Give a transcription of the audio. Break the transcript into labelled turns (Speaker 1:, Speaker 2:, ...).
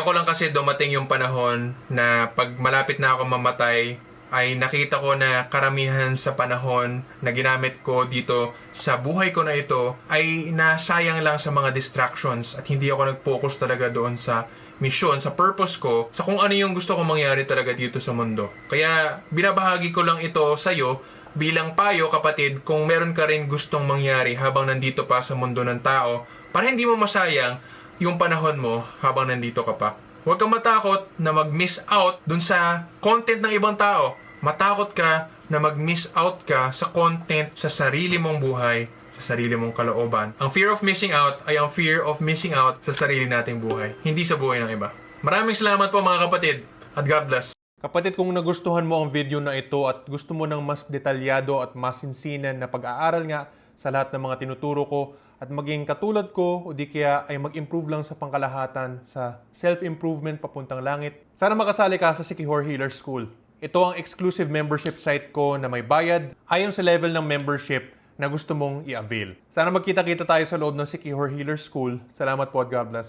Speaker 1: Ako lang kasi dumating yung panahon na pag malapit na ako mamatay, ay nakita ko na karamihan sa panahon na ginamit ko dito sa buhay ko na ito ay nasayang lang sa mga distractions at hindi ako nag-focus talaga doon sa mission, sa purpose ko, sa kung ano yung gusto kong mangyari talaga dito sa mundo. Kaya binabahagi ko lang ito sa'yo bilang payo kapatid kung meron ka rin gustong mangyari habang nandito pa sa mundo ng tao para hindi mo masayang yung panahon mo habang nandito ka pa. Huwag kang matakot na mag-miss out dun sa content ng ibang tao. Matakot ka na mag-miss out ka sa content sa sarili mong buhay, sa sarili mong kalooban. Ang fear of missing out ay ang fear of missing out sa sarili nating buhay, hindi sa buhay ng iba. Maraming salamat po mga kapatid at God bless. Kapatid, kung nagustuhan mo ang video na ito at gusto mo ng mas detalyado at masinsinan na pag-aaral nga sa lahat ng mga tinuturo ko at maging katulad ko o di kaya ay mag-improve lang sa pangkalahatan sa self-improvement papuntang langit, sana makasali ka sa Sikihor Healer School. Ito ang exclusive membership site ko na may bayad ayon sa level ng membership na gusto mong i-avail. Sana magkita-kita tayo sa loob ng Sikihor Healer School. Salamat po at God bless.